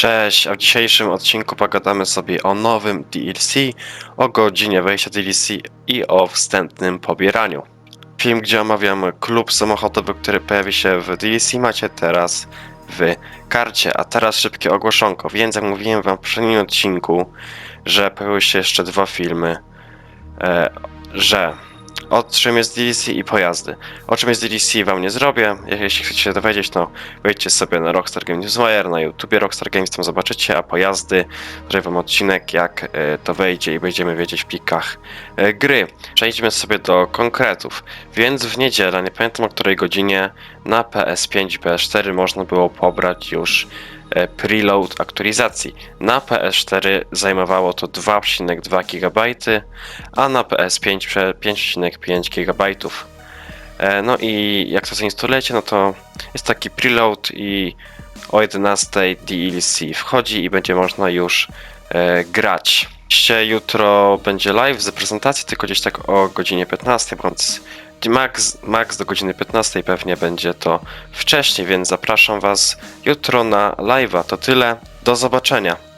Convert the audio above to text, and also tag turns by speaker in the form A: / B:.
A: Cześć, a w dzisiejszym odcinku pogadamy sobie o nowym DLC, o godzinie wejścia DLC i o wstępnym pobieraniu. Film, gdzie omawiam klub samochodowy, który pojawi się w DLC, macie teraz w karcie. A teraz szybkie ogłoszonko, więc jak mówiłem wam w poprzednim odcinku, że pojawiły się jeszcze dwa filmy, e, że o czym jest DLC i pojazdy. O czym jest DLC wam nie zrobię, jeśli chcecie się dowiedzieć, to wejdźcie sobie na Rockstar Games Newswire, na YouTubie Rockstar Games, tam zobaczycie, a pojazdy, zrobię wam odcinek, jak e, to wejdzie i będziemy wiedzieć w plikach e, gry. Przejdźmy sobie do konkretów, więc w niedzielę, nie pamiętam o której godzinie, na PS5 i PS4 można było pobrać już preload aktualizacji. Na PS4 zajmowało to 2,2 GB, a na PS5 prze- 5,5 GB. E, No i jak to zainstalujecie, no to jest taki preload i o 11 DLC wchodzi i będzie można już e, grać. Jutro będzie live z prezentacji, tylko gdzieś tak o godzinie 15, więc max, max do godziny 15 pewnie będzie to wcześniej, więc zapraszam Was jutro na live'a. To tyle, do zobaczenia.